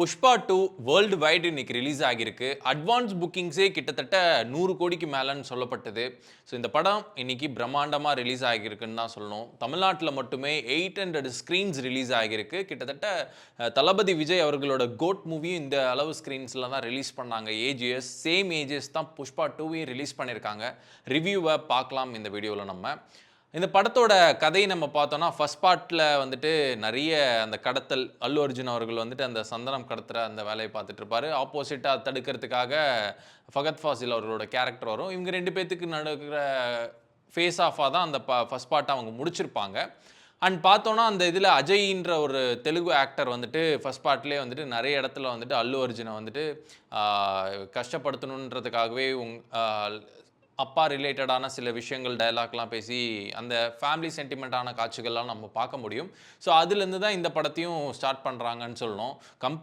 Pushpa two worldwide இன்னைக்கு release ஆகியிருக்கு. Advance புக்கிங்ஸே கிட்டத்தட்ட நூறு கோடிக்கு மேலேன்னு சொல்லப்பட்டது. ஸோ இந்த படம் இன்னைக்கு பிரம்மாண்டமாக ரிலீஸ் ஆகியிருக்குன்னு தான் சொல்லணும். தமிழ்நாட்டில் மட்டுமே எயிட் ஹண்ட்ரட் ஸ்க்ரீன்ஸ் ரிலீஸ் ஆகியிருக்கு. கிட்டத்தட்ட தளபதி விஜய் அவர்களோட கோட் மூவியும் இந்த அளவு ஸ்க்ரீன்ஸில் தான் ரிலீஸ் பண்ணாங்க. ஏஜிஎஸ் சேம் ஏஜஸ் தான் புஷ்பா டூவையும் ரிலீஸ் பண்ணியிருக்காங்க. ரிவ்யூவை பார்க்கலாம் இந்த வீடியோவில் நம்ம. இந்த படத்தோட கதையை நம்ம பார்த்தோம்னா ஃபர்ஸ்ட் பார்ட்டில் வந்துட்டு நிறைய அந்த கடத்தல் அல்லு அர்ஜுன் அவர்கள் வந்துட்டு அந்த சந்தனம் கடத்துகிற அந்த வேலையை பார்த்துட்டு இருப்பாரு. ஆப்போசிட்டாக தடுக்கிறதுக்காக ஃபகத் ஃபாசில் அவர்களோட கேரக்டர் வரும். இவங்க ரெண்டு பேர்த்துக்கு நடக்கிற ஃபேஸ் ஆஃபாக தான் அந்த ப ஃபஸ்ட் பார்ட்டை அவங்க முடிச்சிருப்பாங்க. அண்ட் பார்த்தோன்னா அந்த இதில் அஜய்ன்ற ஒரு தெலுங்கு ஆக்டர் வந்துட்டு ஃபர்ஸ்ட் பார்ட்லேயே வந்துட்டு நிறைய இடத்துல வந்துட்டு அல்லு அர்ஜுனை வந்துட்டு கஷ்டப்படுத்தணுன்றதுக்காகவே உங் அப்பா ரிலேட்டடான சில விஷயங்கள் டயலாக்லாம் பேசி அந்த ஃபேமிலி சென்டிமெண்ட்டான காட்சிகள்லாம் நம்ம பார்க்க முடியும். ஸோ அதுலேருந்து தான் இந்த படத்தையும் ஸ்டார்ட் பண்ணுறாங்கன்னு சொல்லணும். கம்ப்ளீட்